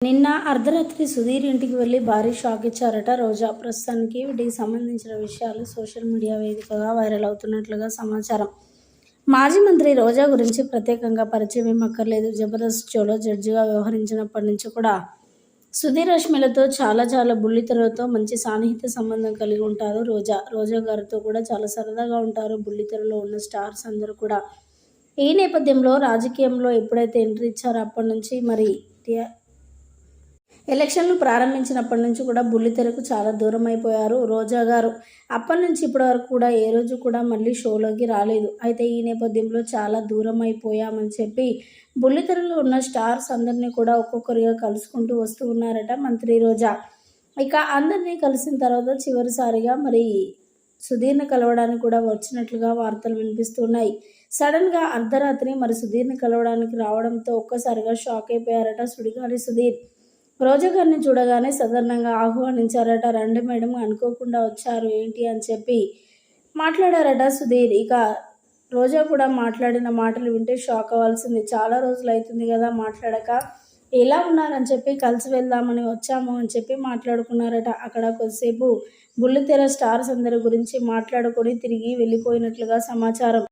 నిన్న అర్ధరాత్రి సుధీర్ ఇంటికి వెళ్ళి భారీ షాక్ ఇచ్చారట. రోజా ప్రస్తుతానికి వీటికి సంబంధించిన విషయాలు సోషల్ మీడియా వేదికగా వైరల్ అవుతున్నట్లుగా సమాచారం. మాజీ మంత్రి రోజా గురించి ప్రత్యేకంగా పరిచయం ఏం అక్కర్లేదు జబర్దస్త్ షోలో జడ్జిగా వ్యవహరించినప్పటి నుంచి కూడా సుధీర్ రష్మిలతో చాలా చాలా బుల్లితెరతో మంచి సాన్నిహిత్య సంబంధం కలిగి ఉంటారు రోజా. రోజా గారితో కూడా చాలా సరదాగా ఉంటారు. బుల్లితెరలో ఉన్న స్టార్స్ అందరూ కూడా. ఈ నేపథ్యంలో రాజకీయంలో ఎప్పుడైతే ఎంట్రీ ఇచ్చారో అప్పటి నుంచి మరి ఎలక్షన్లు ప్రారంభించినప్పటి నుంచి కూడా బుల్లితెరకు చాలా దూరం అయిపోయారు రోజా గారు. అప్పటి నుంచి ఇప్పటి వరకు కూడా ఏ రోజు కూడా మళ్ళీ షోలోకి రాలేదు. అయితే ఈ నేపథ్యంలో చాలా దూరం అయిపోయామని చెప్పి బుల్లితెరలో ఉన్న స్టార్స్ అందరినీ కూడా ఒక్కొక్కరిగా కలుసుకుంటూ వస్తూ ఉన్నారట మంత్రి రోజా. ఇక అందరినీ కలిసిన తర్వాత చివరిసారిగా మరి సుధీర్ని కలవడానికి కూడా వచ్చినట్లుగా వార్తలు వినిపిస్తున్నాయి. సడన్గా అర్ధరాత్రి మరి సుధీర్ని కలవడానికి రావడంతో ఒక్కసారిగా షాక్ అయిపోయారట సుడిగాలి సుధీర్. రోజా గారిని చూడగానే సాధారణంగా ఆహ్వానించారట. రండి మేడం అనుకోకుండా వచ్చారు. ఏంటి? అని చెప్పి మాట్లాడారట సుధీర్. ఇక రోజా కూడా మాట్లాడిన మాటలు వింటే షాక్ అవ్వాల్సింది. చాలా రోజులు అవుతుంది కదా మాట్లాడక. ఎలా ఉన్నారని చెప్పి కలిసి వెళ్దామని వచ్చాము అని చెప్పి మాట్లాడుకున్నారట. అక్కడ కొద్దిసేపు బుల్లితెర స్టార్స్ అందరి గురించి మాట్లాడుకొని తిరిగి వెళ్ళిపోయినట్లుగా సమాచారం.